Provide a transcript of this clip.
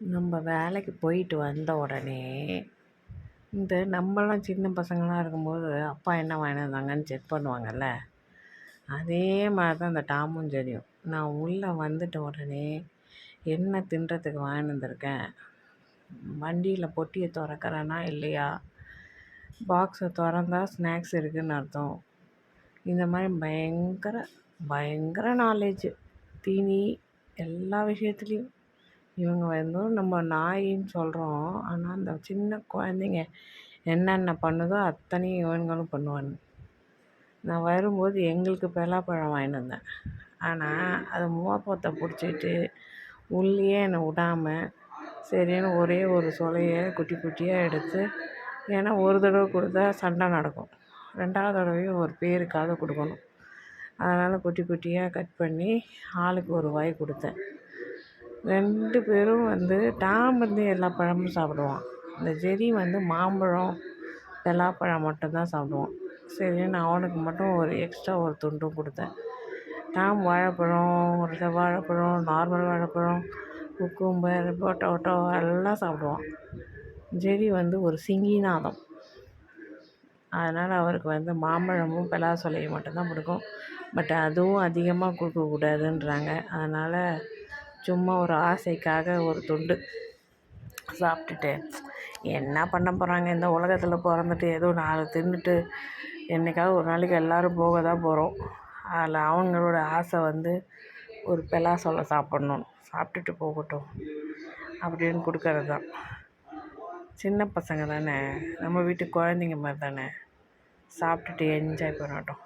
நம்ம வேலைக்கு போயிட்டு வந்த உடனே இந்த நம்மலாம் சின்ன பசங்களாக இருக்கும்போது அப்பா என்ன வாங்கிட்டு வந்தாங்கன்னு செக் பண்ணுவாங்கல்ல? அதே மாதிரி தான் இந்த டாமும் தெரியும் நான் உள்ளே வந்துட்ட உடனே என்ன தின்றதுக்கு வாங்கிட்டு வந்திருக்கேன்? வண்டியில் பொட்டியை திறக்கிறேனா இல்லையா? பாக்ஸை திறந்தா ஸ்நாக்ஸ் இருக்குதுன்னு அர்த்தம். இந்த மாதிரி பயங்கர பயங்கர நாலேஜு தீனி எல்லா விஷயத்துலேயும். இவங்க வந்து நம்ம நாயின்னு சொல்கிறோம் ஆனால் அந்த சின்ன குழந்தைங்க என்னென்ன பண்ணுதோ அத்தனையும் இவனுங்களும் பண்ணுவானுங்க நான் வரும்போது எங்களுக்கு பலாப்பழம் வாங்கிட்டு வந்தேன். ஆனால் அது மோப்பத்தை பிடிச்சிட்டு உள்ளேயே என்னை விடாமல் சரின்னு ஒரே ஒரு சுலையை குட்டி குட்டியாக எடுத்து ஏன்னா ஒரு தடவை கொடுத்தா சண்டை நடக்கும். ரெண்டாவது தடவையும் ஒரு பேருக்காக கொடுக்கணும். அதனால் குட்டி குட்டியாக கட் பண்ணி ஆளுக்கு ஒரு வாய் கொடுத்தேன். ரெண்டு பேரும் வந்து டாம் வந்து எல்லா பழமும் சாப்பிடுவான். இந்த ஜெரி வந்து மாம்பழம் பலாப்பழம் மட்டும்தான் சாப்பிடுவான். சரின்னு அவனுக்கு மட்டும் ஒரு எக்ஸ்ட்ரா ஒரு துண்டும் கொடுத்தேன். டாம் வாழைப்பழம் ஒரு வாழைப்பழம் நார்மல் வாழைப்பழம் குக்கும்பர் பொட்டோட்டோ எல்லாம் சாப்பிடுவான். ஜெரி வந்து ஒரு சிங்கிநாதம். அதனால் அவருக்கு வந்து மாம்பழமும் பலாசொலையும் மட்டும்தான் பிடிக்கும். பட் அதுவும் அதிகமாக கொடுக்கக்கூடாதுன்றாங்க. அதனால் சும்மா ஒரு ஆசைக்காக ஒரு துண்டு சாப்பிட்டுட்டு என்ன பண்ண போகிறாங்க இந்த உலகத்தில் பிறந்துட்டு ஏதோ நாலு தின்னுட்டு என்றைக்காவது ஒரு நாளைக்கு எல்லோரும் போக தான் போகிறோம் அதில் அவங்களோட ஆசை வந்து ஒரு பலாசொலை சாப்பிட்ணும். சாப்பிட்டுட்டு போகட்டும் அப்படின்னு கொடுக்கறது தான் சின்ன பசங்க தானே. நம்ம வீட்டு குழந்தைங்க மாதிரி தானே. சாப்பிட்டுட்டு என்ஜாய் பண்ணட்டும்.